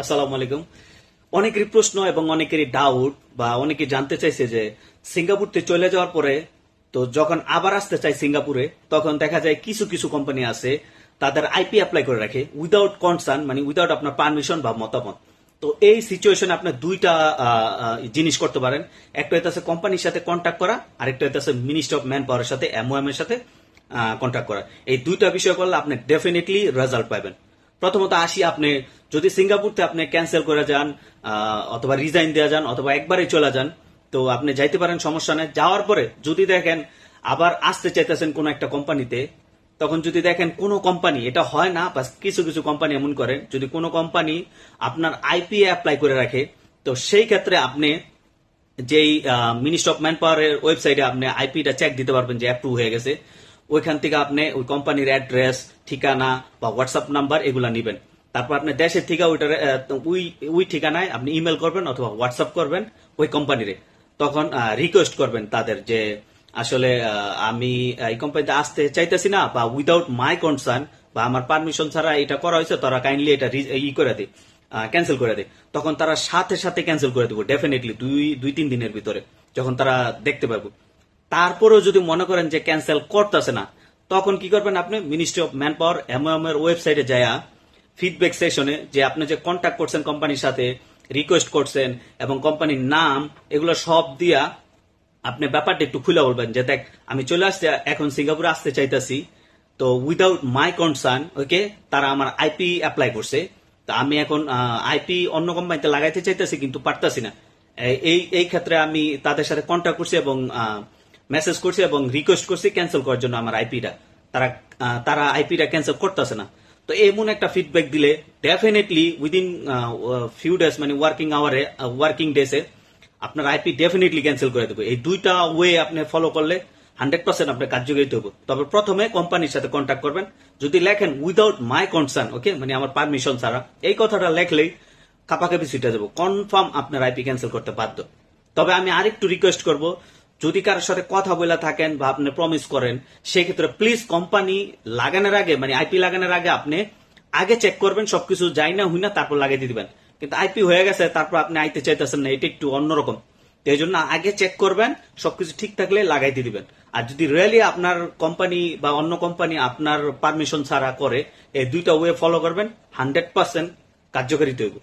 আসসালামু আলাইকুম। অনেকেরই প্রশ্ন এবং অনেকেরই ডাউট বা অনেকে জানতে চাইছে যে সিঙ্গাপুর থেকে চলে যাওয়ার পরে তো যখন আবার আসতে চাই সিঙ্গাপুরে, তখন দেখা যায় কিছু কিছু কোম্পানি আছে, তাদের আইপি অ্যাপ্লাই করে রাখে উইদাউট কনসার্ন মানে উইদাউট আপনার পারমিশন বা মতামত। তো এই সিচুয়েশনে আপনি দুইটা জিনিস করতে পারেন। একটা হইতেছে কোম্পানির সাথে কন্ট্যাক্ট করা, আরেকটা হইতেছে মিনিস্ট্রি অফ ম্যান পাওয়ারের সাথে এমওএম এর সাথে কন্ট্যাক্ট করা। এই দুইটা বিষয় করলে আপনি ডেফিনেটলি রেজাল্ট পাবেন প্রথমত আসি আপনি, যদি সিঙ্গাপুরতে আপনি ক্যান্সেল করে যান অথবা রিজাইন দেওয়া যান, অথবা একবারে চলে যান, তো আপনি যাইতে পারেন, সমস্যা নেই। যাওয়ার পরে যদি দেখেন আবার আসতে চাইতেছেন কোন একটা কোম্পানিতে, তখন যদি দেখেন কোনো কোম্পানি, এটা হয় না বা কিছু কিছু কোম্পানি এমন করে, যদি কোনো কোম্পানি আপনার আইপি অ্যাপ্লাই করে রাখে, তো সেই ক্ষেত্রে আপনি যেই মিনিস্ট্রি অফ ম্যান পাওয়ারের ওয়েবসাইটে আপনি আইপিটা চেক দিতে পারবেন যে অ্যাপ্রুভ হয়ে গেছে। ওইখান থেকে আপনি ওই কোম্পানির অ্যাড্রেস ঠিকানা বা হোয়াটসঅ্যাপ নাম্বার এগুলা নিবেন। তারপর আপনি দেশের থেকে ওইটার ওই ওই ঠিকানায় আপনি ইমেল করবেন অথবা হোয়াটসঅ্যাপ করবেন ওই কোম্পানিরে তখন রিকোয়েস্ট করবেন তাদের যে, আসলে আমি এই কোম্পানিতে আসতে চাইতেছি না বা উইদাউট মাই কনসার্ন বা আমার পারমিশন ছাড়া এটা করা হয়েছে, তারা কাইন্ডলি এটা ই করে দেয় ক্যান্সেল করে দেয়। তখন তারা সাথে সাথে ক্যান্সেল করে দেবো ডেফিনেটলি দুই দুই, তিন দিনের ভিতরে, যখন তারা দেখতে পাবো। তারপরেও যদি মনে করেন যে ক্যান্সেল করতেছে না, তখন কি করবেন আপনি? Ministry of manpower MOM এর ওয়েবসাইটে যায়া ফিডব্যাক সেশনে যে আপনি যে কন্ট্যাক্ট করছেন কোম্পানির সাথে রিকোয়েস্ট করছেন এবং কোম্পানির নাম, এগুলো সব দিয়া আপনি ব্যাপারটা একটু খুলে বলবেন যে, দেখ, আমি চলে আসতে, এখন সিঙ্গাপুরে আসতে চাইতেছি, তো উইদাউট মাই কনসার্ন ওকে তারা আমার আইপি অ্যাপ্লাই করছে, তো আমি এখন আইপি অন্য কোম্পানিতে লাগাইতে চাইতেছি, কিন্তু পারতাছি না। এই এই ক্ষেত্রে আমি তাদের সাথে কন্ট্যাক্ট করছি এবং মেসেজ করছি এবং রিকোয়েস্ট করছি ক্যান্সেল করার জন্য আমার আইপিটা তারা তারা আইপিটা ক্যান্সেল করতেছে না। তো এমন একটা ফিডব্যাক দিলে ডেফিনেটলি উইদিন ফিউ ডেজ মানে ওয়ার্কিং আওয়ারে ওয়ার্কিং ডেসে আপনার আইপি ডেফিনেটলি ক্যান্সেল করে দেবো। এই দুইটা ওয়ে আপনি ফলো করলে হান্ড্রেড পার্সেন্ট আপনার কার্যকরিত হবে। তবে প্রথমে কোম্পানির সাথে কন্ট্যাক্ট করবেন। যদি লেখেন উইদাউট মাই কনসার্ন ওকে মানে আমার পারমিশন ছাড়া। এই কথাটা লেখলেই কাপাকাপি ছুটে যাব। কনফার্ম আপনার আইপি ক্যান্সেল করতে বাধ্য। তবে আমি আরেকটু রিকোয়েস্ট করব। যদি কারোর সাথে কথা বলে থাকেন বা আপনি প্রমিস করেন, সেক্ষেত্রে প্লিজ কোম্পানি লাগানোর আগে মানে আইপি লাগানোর আগে আপনি আগে চেক করবেন, সবকিছু যাই না হুই না, তারপর লাগিয়ে দিবেন। কিন্তু আইপি হয়ে গেছে, তারপর আপনি আইতে চাইতেছেন না, এটা একটু অন্যরকম। এই জন্য আগে চেক করবেন, সবকিছু ঠিক থাকলে লাগাইতে দিবেন। আর যদি রিয়েলি আপনার কোম্পানি বা অন্য কোম্পানি আপনার পারমিশন ছাড়া করে, এই দুইটা ওয়ে ফলো করবেন হান্ড্রেড পার্সেন্ট কার্যকারিত হইব